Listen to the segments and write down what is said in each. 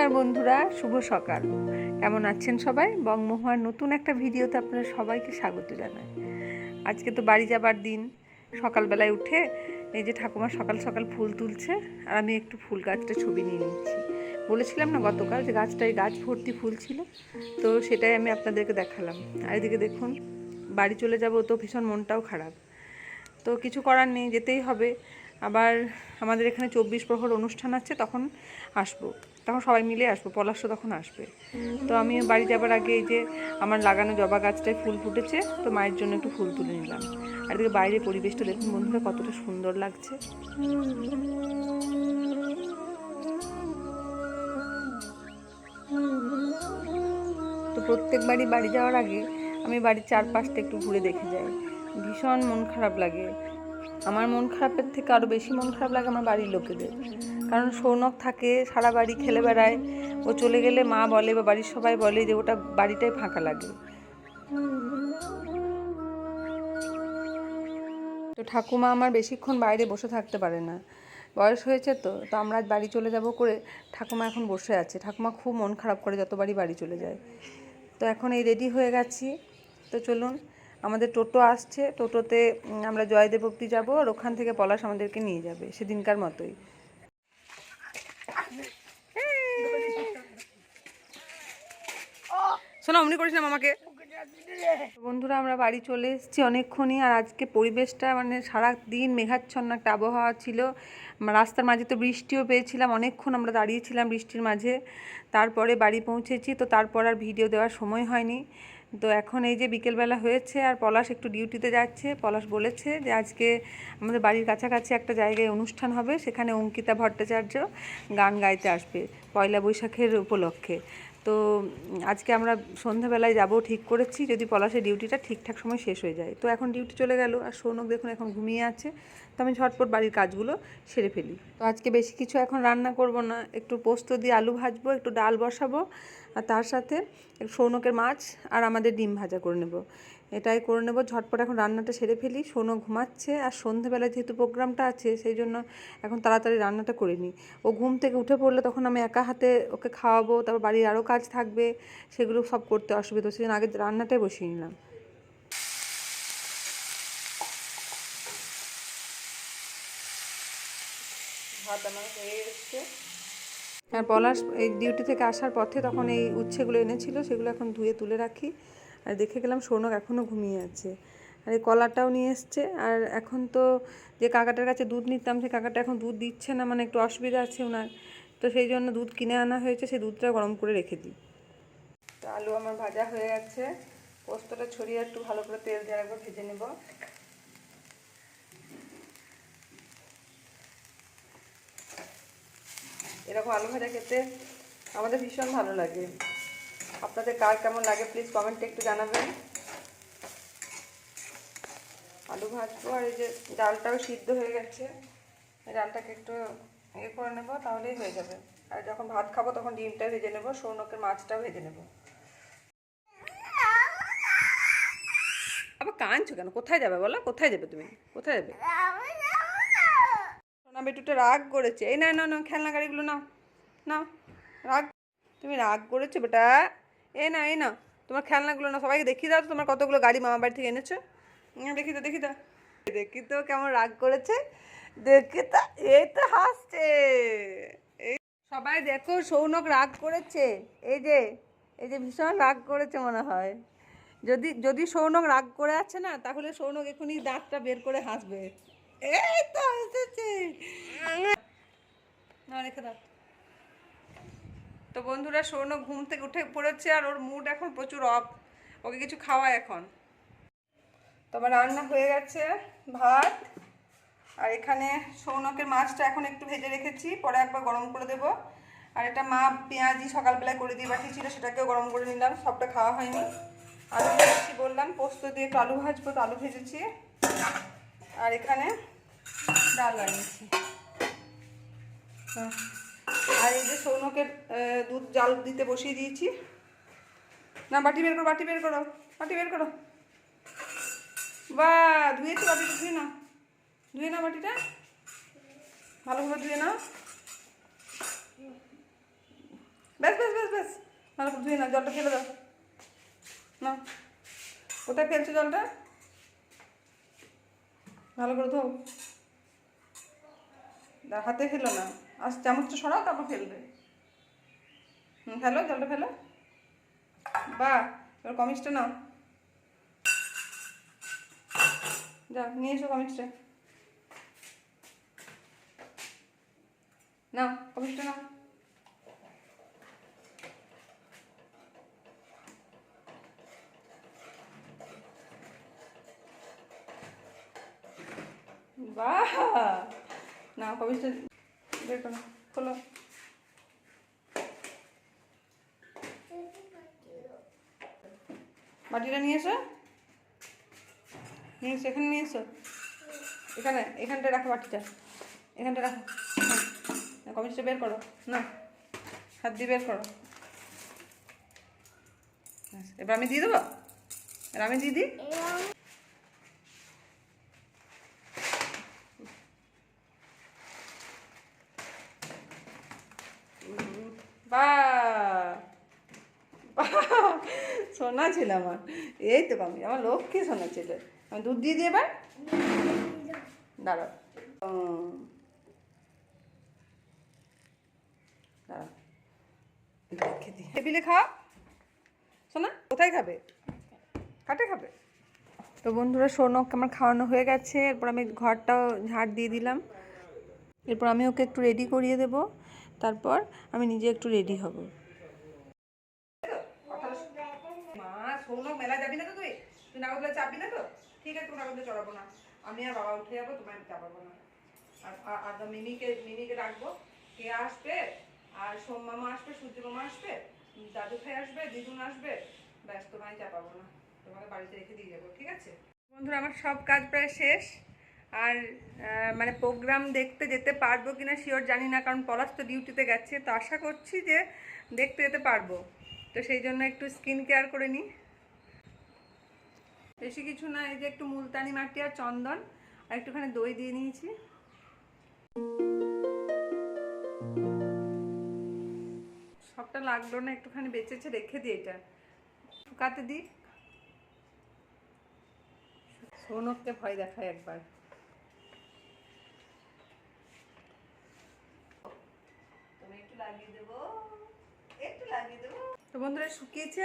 নমস্কার বন্ধুরা, শুভ সকাল। কেমন আছেন সবাই? বংমোহর নতুন একটা ভিডিওতে আপনারা সবাইকে স্বাগত জানাই। আজকে তো বাড়ি যাবার দিন। সকালবেলায় উঠে এই যে ঠাকুমা সকাল সকাল ফুল তুলছে, আর আমি একটু ফুল গাছটা ছবি নিয়ে নিচ্ছি। বলেছিলাম না গতকাল যে গাছটায় গাছ ভর্তি ফুল ছিল, তো সেটাই আমি আপনাদেরকে দেখালাম। আর এদিকে দেখুন, বাড়ি চলে যাব তো ভীষণ মনটাও খারাপ। তো কিছু করার নেই, যেতেই হবে। আবার আমাদের এখানে চব্বিশ প্রহর অনুষ্ঠান আছে, তখন আসব। তখন সবাই মিলে আসব পলাশও তখন আসবে। তো আমি বাড়ি যাবার আগে এই যে আমার লাগানো জবা গাছটায় ফুল ফুটেছে, তো মায়ের জন্য একটু ফুল তুলে নিলাম। আর এদিকে বাইরে পরিবেশটা দেখুন বন্ধুরা, কতটা সুন্দর লাগছে। তো প্রত্যেকবারই বাড়ি যাওয়ার আগে আমি বাড়ির চারপাশটা একটু ঘুরে দেখে যাই। ভীষণ মন খারাপ লাগে। আমার মন খারাপের থেকে আরও বেশি মন খারাপ লাগে আমার বাড়ির লোকেদের। কারণ সৌনক থাকে, সারা বাড়ি খেলে বেড়ায়। ও চলে গেলে মা বলে বা বাড়ির সবাই বলে যে ওটা বাড়িটাই ফাঁকা লাগে। তো ঠাকুমা আমার বেশিক্ষণ বাইরে বসে থাকতে পারে না। বয়স হয়েছে তো তো আমরা বাড়ি চলে যাব করে ঠাকুমা এখন বসে আছে। ঠাকুমা খুব মন খারাপ করে যতবারই বাড়ি চলে যায়। তো এখন এই রেডি হয়ে গেছি। তো চলুন, আমাদের টোটো আসছে। টোটোতে আমরা জয়দেব অব্দি যাব আর ওখান থেকে পলাশ আমাদেরকে নিয়ে যাবে, সেদিনকার মতোই। শোনো, অমনি করিস আমাকে বন্ধুরা, আমরা বাড়ি চলে এসেছি অনেকক্ষণই, আর আজকে পরিবেশটা মানে সারা দিন মেঘাচ্ছন্ন একটা আবহাওয়া ছিল। রাস্তার মাঝে তো বৃষ্টিও পেয়েছিলাম, অনেকক্ষণ আমরা দাঁড়িয়েছিলাম বৃষ্টির মাঝে। তারপরে বাড়ি পৌঁছেছি, তো তারপর আর ভিডিও দেওয়ার সময় হয়নি। তো এখন এই যে বিকেলবেলা হয়েছে আর পলাশ একটু ডিউটিতে যাচ্ছে। পলাশ বলেছে যে আজকে আমাদের বাড়ির কাছাকাছি একটা জায়গায় অনুষ্ঠান হবে, সেখানে অঙ্কিতা ভট্টাচার্য গান গাইতে আসবে পয়লা বৈশাখের উপলক্ষে। তো আজকে আমরা সন্ধ্যাবেলায় যাব ঠিক করেছি, যদি পলাশের ডিউটিটা ঠিকঠাক সময় শেষ হয়ে যায়। তো এখন ডিউটি চলে গেল আর সৌনক দেখুন এখন ঘুমিয়ে আছে। তো আমি ঝটপট বাড়ির কাজগুলো সেরে ফেলি। তো আজকে বেশি কিছু এখন রান্না করব না, একটু পোস্ত দিয়ে আলু ভাজবো, একটু ডাল বসাবো আর তার সাথে সৌনকের মাছ আর আমাদের ডিম ভাজা করে নেব। এটাই করে নেব। ঝটপট এখন রান্নাটা সেরে ফেলি। সোনো ঘুমাচ্ছে আর সন্ধ্যেবেলা যেহেতু প্রোগ্রামটা আছে, সেই জন্য এখন তাড়াতাড়ি রান্নাটা করে নিই। ও ঘুম থেকে উঠে পড়লে তখন আমি একা হাতে ওকে খাওয়াবো, তারপর বাড়ির আরও কাজ থাকবে, সেগুলো সব করতে অসুবিধা সেই জন্য আগে রান্নাটাই বসিয়ে নিলাম। ভাত আমার হয়ে আর পলাশ এই ডিউটি থেকে আসার পথে তখন এই উচ্ছেগুলো এনেছিল, সেগুলো এখন ধুয়ে তুলে রাখি। আর দেখে গেলাম সৌনক এখনও ঘুমিয়ে আছে। আর এই কলাটাও নিয়ে এসছে। আর এখন তো যে কাকাটার কাছে দুধ নিতাম সেই কাকাটা এখন দুধ দিচ্ছে না মানে একটু অসুবিধা আছে ওনার তো সেই জন্য দুধ কিনে আনা হয়েছে, সেই দুধটা গরম করে রেখে দিই। তো আলু আমার ভাজা হয়ে গেছে। পোস্তটা ছড়িয়ে একটু ভালো করে তেল দিয়ে একবার ভেজে নেব। এরকম আলু ভাজা খেতে আমাদের ভীষণ ভালো লাগে। আপনাদের কার কেমন লাগে প্লিজ কমেন্টে একটু জানাবেন। আলু ভাজবো, আর এই যে ডালটাও সিদ্ধ হয়ে গেছে ডালটাকে একটু ইয়ে করে নেব, তাহলেই হয়ে যাবে। আর যখন ভাত খাব, তখন ডিমটা ভেজে নেব, সৌনকের মাছটাও ভেজে নেব। আবার কাঁদছো কেন? কোথায় যাবে বলো? কোথায় যাবে তুমি? কোথায় যাবে? সোনা বেটুটা রাগ করেছে। এই না না না খেলনা গাড়িগুলো না না রাগ, তুমি রাগ করেছ বেটা। এ না এই না তোমার খেলনাগুলো না সবাইকে দেখিয়ে দাও তো তোমার কতগুলো গাড়ি মামা বাড়ি থেকে এনেছো। দেখি তো দেখি তো দেখি তো কেমন রাগ করেছে দেখি তো এই তো হাসছে। এই সবাই দেখো, সৌনক রাগ করেছে। এই যে এই যে ভীষণ রাগ করেছে মনে হয়। যদি যদি সৌনক রাগ করে আছে না, তাহলে সৌনক এখনই দাঁতটা বের করে হাসবে। এই তো তো বন্ধুরা সৌনক ঘুম থেকে উঠে পড়েছে আর ওর মুড এখন প্রচুর অফ ওকে কিছু খাওয়ায় এখন। তো আমার রান্না হয়ে গেছে, ভাত। আর এখানে সৌনকের মাছটা এখন একটু ভেজে রেখেছি, পরে একবার গরম করে দেব। আর এটা মা পেঁয়াজি সকালবেলায় করে দিয়ে পাঠিয়েছিল, সেটাকেও গরম করে নিলাম, সবটা খাওয়া হয়নি। আলু ভেজেছি বললাম, পোস্ত দিয়ে একটু আলু ভাজবো, তো আলু ভেজেছি। আর এখানে ডাল বানিয়েছি। হ্যাঁ। আর এই যে সৌনকের দুধ জাল দিতে বসিয়ে দিয়েছি। না, বাটি বের করো, বাটি বের করো, বাটি বের করো। বা ধুয়েছি বাটিটা, ধুয়ে না ধুয়ে না বাটিটা। ভালোভাবে ধুয়ে নাও। ব্যাস ব্যাস ব্যাস ব্যাস। ভালো করে ধুয়ে না জলটা ফেলে দাও। না কোথায় ফেলছো জলটা? ভালো করে ধো হাতে ফেলো না। আর চামচটা সরাও, তারপর ফেলবে। হুম, ফেলো, জলটা ফেলো। বা এবার কমিক্সটা নাও। যা, নিয়ে এসো কমিক্সটা নাও কমিক্সটা নাও। বাহ। না কমিক্সটা বের করো, খোলো। বাটিটা নিয়ে এসো। নিয়ে এসো, এখানে নিয়ে এসো। এখানে, এখানটা রাখো বাটিটা। এখানটা রাখো। হ্যাঁ বের করো। না, হাত দিয়ে বের করো। এবার আমি দিয়ে দেবো? এবার আমি দিয়ে দিই বা সোনা আমার। এই তো কমি আমার লক্ষ্মী সোনা ছিল আমি দুধ দিয়ে দিই এবার? দাঁড়াও। টেবিলে খাও। সোনা কোথায় খাবে? কাটে খাবে? তো বন্ধুরা সোনক আমার খাওয়ানো হয়ে গেছে। এরপর আমি ঘরটাও ঝাড় দিয়ে দিলাম। এরপর আমি ওকে একটু রেডি করিয়ে দেব। তারপর আমি নিজে একটু রেডি হব মা সৌনক মেলা যাবি না তো তুই তুই নাগরদোলা চাপবি না তো? ঠিক আছে তোর নাগরদোলা চড়াবো না। আমি আর বাবা উঠে যাব তোমার চাপাবো না। আর, আর- মিনিকে মিনিকে রাখব কে আসবে? আর সোম মামা আসবে, সূর্য মামা আসবে? দাদু ভাই আসবে, দিদুন আসবে? ব্যাস, তোমায় চাপাবো না। তোমাকে বাড়িতে রেখে দিয়ে যাব, ঠিক আছে? বন্ধুরা, আমার সব কাজ প্রায় শেষ। আর মানে প্রোগ্রাম দেখতে যেতে পারব কিনা শিওর জানি না, কারণ পলাশ তো ডিউটিতে গেছে। তো আশা করছি যে দেখতে যেতে পারব। তো সেই জন্য একটু স্কিন কেয়ার করে নিই। বেশি কিছু না এই যে একটু মুলতানি মাটি আর চন্দন আর একটুখানি দই দিয়ে নিয়েছি। সবটা লাগল না একটুখানি বেঁচেছে রেখে দিই এটা। শুকাতে দিই। সোনককে ভয় দেখায় একবার। একটু লাগিয়ে দেবো। একটু লাগিয়ে দেবো। তো বন্ধুরা শুকিয়েছে।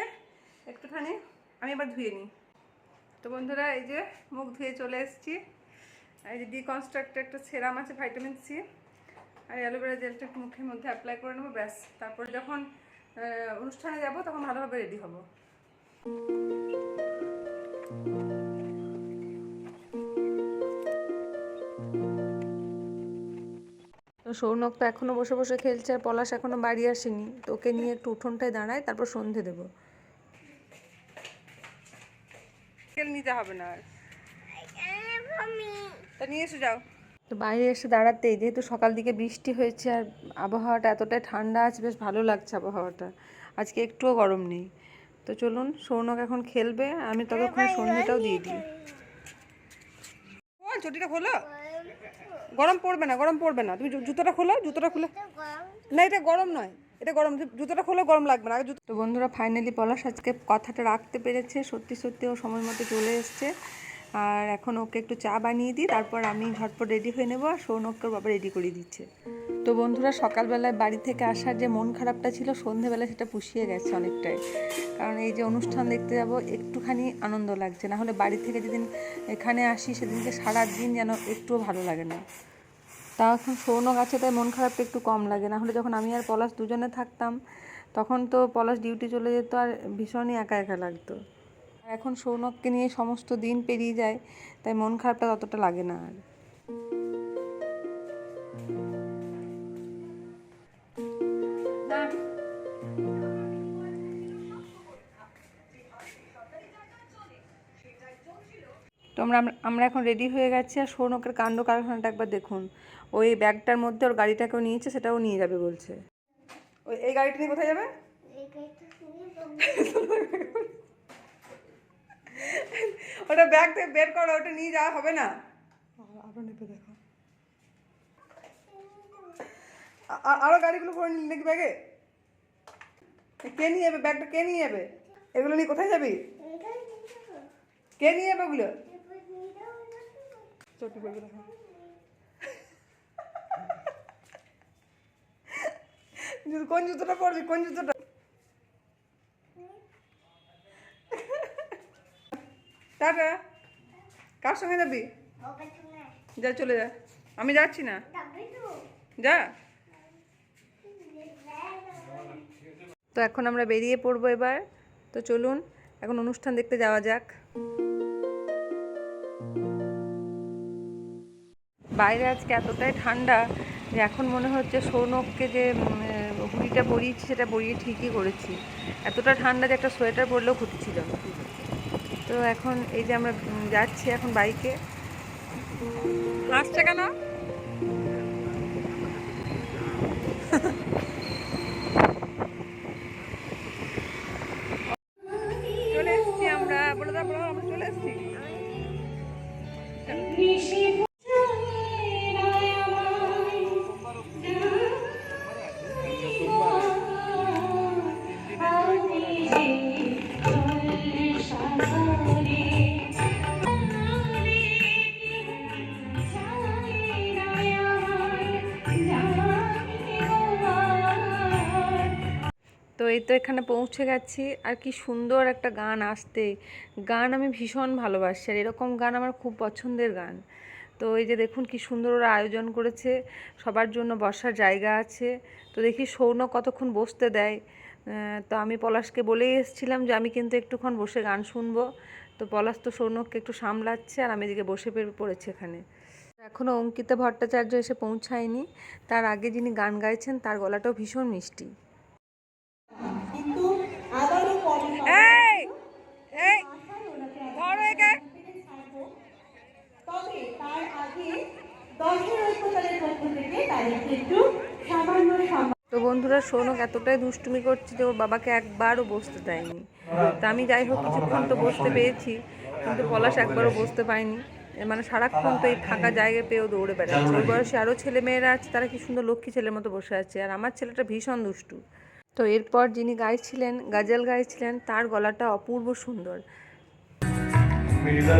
একটুখানি আমি এবার ধুয়ে নিই। তো বন্ধুরা, এই যে মুখ ধুয়ে চলে এসেছি। এই যে ডিকনস্ট্রাক্ট একটা সেরাম আছে ভাইটামিন সি আর অ্যালোভেরা জেলটা একটু মুখের মধ্যে অ্যাপ্লাই করে নেব, ব্যাস। তারপরে যখন অনুষ্ঠানে যাব, তখন ভালোভাবে রেডি হব। তো সৌনক তো এখনও বসে বসে খেলছে, আর পলাশ এখনও বাড়ি আসেনি। তো ওকে নিয়ে একটু উঠোনটায় দাঁড়ায়, তারপর সন্ধে দেবো। তেল নিতে হবে না আর। তা নিয়ে এসে যাও। তো বাইরে এসে দাঁড়াতেই যেহেতু সকাল দিকে বৃষ্টি হয়েছে আর আবহাওয়াটা এতটাই ঠান্ডা আছে বেশ ভালো লাগছে আবহাওয়াটা। আজকে একটুও গরম নেই। তো চলুন সৌনক এখন খেলবে আমি ততক্ষণে সন্ধ্যেটাও দিয়ে দিই। বল চটিটা খোলো। গরম পড়বে না গরম পড়বে না। তুমি জুতোটা খোলো জুতোটা খুলে। না এটা গরম নয়। এটা গরম জুতোটা খুলে গরম লাগবে না। জুতো তো বন্ধুরা ফাইনালি পলাশ আজকে কথাটা রাখতে পেরেছে। সত্যি সত্যি ও সময় মতো চলে এসছে। আর এখন ওকে একটু চা বানিয়ে দিই, তারপর আমি ঝটপট রেডি হয়ে নেব আর সৌনককে বাবা রেডি করে দিচ্ছে। তো বন্ধুরা, সকালবেলায় বাড়ি থেকে আসার যে মন খারাপটা ছিল, সন্ধেবেলায় সেটা পুষিয়ে গেছে অনেকটাই। কারণ এই যে অনুষ্ঠান দেখতে যাব, একটুখানি আনন্দ লাগছে। না হলে বাড়ি থেকে যেদিন এখানে আসি, সেদিনকে সারা দিন যেন একটুও ভালো লাগে না। তাও এখন সৌনক আছে, তাই মন খারাপটা একটু কম লাগে। না হলে যখন আমি আর পলাশ দুজনে থাকতাম, তখন তো পলাশ ডিউটি চলে যেত আর ভীষণই একা একা লাগতো। এখন সৌনককে নিয়ে সমস্ত দিন পেরিয়ে যায়, তাই মন খারাপটা ততটা লাগে না আর। তো আমরা আমরা এখন রেডি হয়ে গেছি আর সৌনকের কাণ্ড কারখানাটা একবার দেখুন। ওই ব্যাগটার মধ্যে ওর গাড়িটাকেও নিয়েছে সেটাও নিয়ে যাবে বলছে। ওই এই গাড়িটা নিয়ে কোথায় যাবে? ওটা ব্যাগ থেকে বের করো ওটা নিয়ে যাওয়া হবে না। আরও নেবে দেখো। আ- আ- আরও গাড়িগুলো করে নিলি নাকি ব্যাগে? কে নিয়ে যাবে? ব্যাগটা কে নিয়ে যাবে? এগুলো নিয়ে কোথায় যাবি। কে নিয়ে যাবে ওগুলো? চটি পড়বে তখন। কোন জুতোটা পরবি, কোন জুতোটা? টাটা। কার সঙ্গে যাবি? যা, চলে যা। আমি যাচ্ছি না। যা। তো এখন আমরা বেরিয়ে পড়ব এবার। তো চলুন, এখন অনুষ্ঠান দেখতে যাওয়া যাক। বাইরে আজকে এতটাই ঠান্ডা যে এখন মনে হচ্ছে সৌনককে যে হুডিটা পরিয়েছি সেটা পরিয়ে ঠিকই করেছি। এতটা ঠান্ডা যে একটা সোয়েটার পরলেও ক্ষতি ছিল তো এখন এই যে আমরা যাচ্ছি এখন বাইকে। হাসছে কেন? এই তো এখানে পৌঁছে গেছি। আর কি সুন্দর একটা গান আসতে। গান আমি ভীষণ ভালোবাসি। আর এরকম গান আমার খুব পছন্দের গান। তো এই যে দেখুন কি সুন্দর ওরা আয়োজন করেছে। সবার জন্য বসার জায়গা আছে। তো দেখি সৌন কতক্ষণ বসতে দেয়। তো আমি পলাশকে বলেই এসেছিলাম যে আমি কিন্তু একটুক্ষণ বসে গান শুনব। তো পলাশ তো সৌনককে একটু সামলাচ্ছে আর আমি এদিকে বসে পড়েছি এখানে। এখনও অঙ্কিতা ভট্টাচার্য এসে পৌঁছায়নি। তার আগে যিনি গান গাইছেন তার গলাটাও ভীষণ মিষ্টি। কিন্তু আবারও পরে এই এই ধরো একে। তবে তার আগে দশের ঐক্যতালের পক্ষ থেকে তাদেরকে একটু সামান্য তো বন্ধুরা সৌনক এতটাই দুষ্টুমি করছে যে ওর বাবাকে একবারও বসতে দেয়নি। তা আমি যাই হোক কিছুক্ষণ তো বসতে পেয়েছি কিন্তু পলাশ একবারও বসতে পায়নি। মানে সারাক্ষণ তো এই ফাঁকা জায়গা পেয়েও দৌড়ে বেড়াচ্ছে। ওই বয়সে আরও ছেলে মেয়েরা আছে তারা কি সুন্দর লক্ষ্মী ছেলের মতো বসে আছে। আর আমার ছেলেটা ভীষণ দুষ্টু। তো এরপর যিনি গাইছিলেন গাজল গাইছিলেন তার গলাটা অপূর্ব সুন্দর। मेरा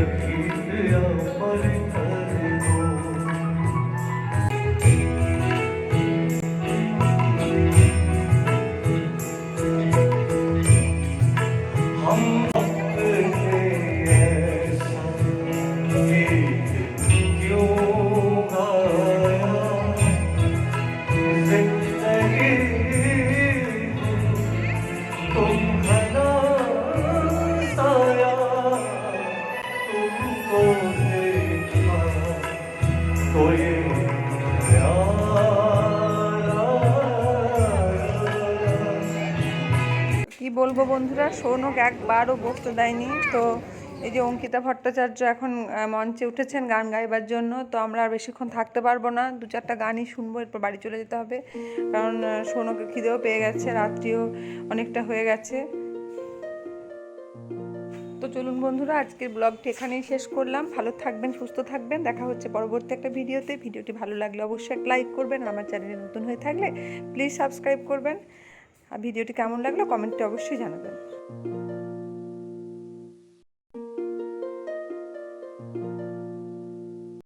কি বলব বন্ধুরা? সৌনক একবারও বসতে দেয়নি তো এই যে অঙ্কিতা ভট্টাচার্য এখন মঞ্চে উঠেছেন গান গাইবার জন্য তো আমরা আর বেশিক্ষণ থাকতে পারব না। দু চারটা গানই শুনব এরপর বাড়ি চলে যেতে হবে। কারণ আহ, সৌনকের খিদেও পেয়ে গেছে রাত্রিও অনেকটা হয়ে গেছে। তো চলুন বন্ধুরা আজকের ব্লগটি এখানেই শেষ করলাম। ভালো থাকবেন সুস্থ থাকবেন। দেখা হচ্ছে পরবর্তী একটা ভিডিওতে। ভিডিওটি ভালো লাগলে অবশ্যই একটা লাইক করবেন। আমার চ্যানেলে নতুন হয়ে থাকলে প্লিজ সাবস্ক্রাইব করবেন। আর ভিডিওটি কেমন লাগল কমেন্টে অবশ্যই জানাবেন।